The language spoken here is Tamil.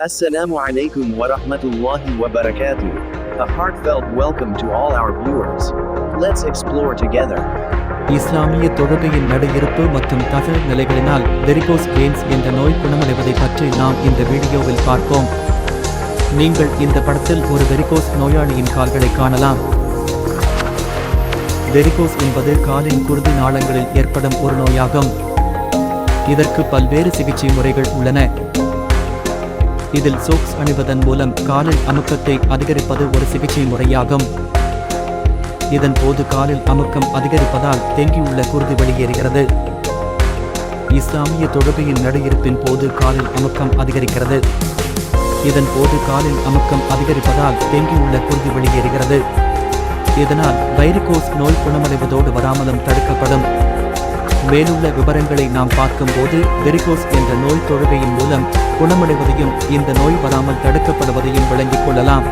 Assalamu alaikum wa rahmatullahi wa barakatuh. A heartfelt welcome to all our viewers. Let's explore together. இஸ்லாமிய தொழுகையின் நடையிருப்பு மற்றும் தகவல் நிலைகளினால் வெரிகோஸ் வெயின்ஸ் என்ற நோய் குணமடைவதை பற்றி நாம் இந்த வீடியோவில் பார்ப்போம் நீங்கள் இந்த படத்தில் ஒரு வெரிகோஸ் நோயாளியின் கால்களை காணலாம் வெரிகோஸ் என்பது காலின் குருதி நாளங்களில் ஏற்படும் ஒரு நோயாகும் இதற்கு பல்வேறு சிகிச்சை முறைகள் உள்ளன இதில் சோக்ஸ் அணிவதன் மூலம் காலில் அமுக்கத்தை அதிகரிப்பது ஒரு சிகிச்சை முறையாகும். இதன் போது காலில் அமுக்கம் அதிகரிப்பதால் தேங்கியுள்ள குருதி வெளியேறுகிறது. இஸ்லாமிய தொழுகையின் நடையிருப்பின் போது காலில் அமுக்கம் அதிகரிக்கிறது. இதன் போது காலில் அமுக்கம் அதிகரிப்பதால் தேங்கியுள்ள குருதி வெளியேறுகிறது. இதனால் வைரிகோஸ் நோய் குணமடைவதோடு வராமலும் தடுக்கப்படும். மேலுள்ள விவரங்களை நாம் பார்க்கும்போது வெரிகோஸ் என்ற நோய் தொழுகையின் மூலம் குணமடைவதையும் இந்த நோய் வராமல் தடுக்கப்படுவதையும் விளங்கிக் கொள்ளலாம்.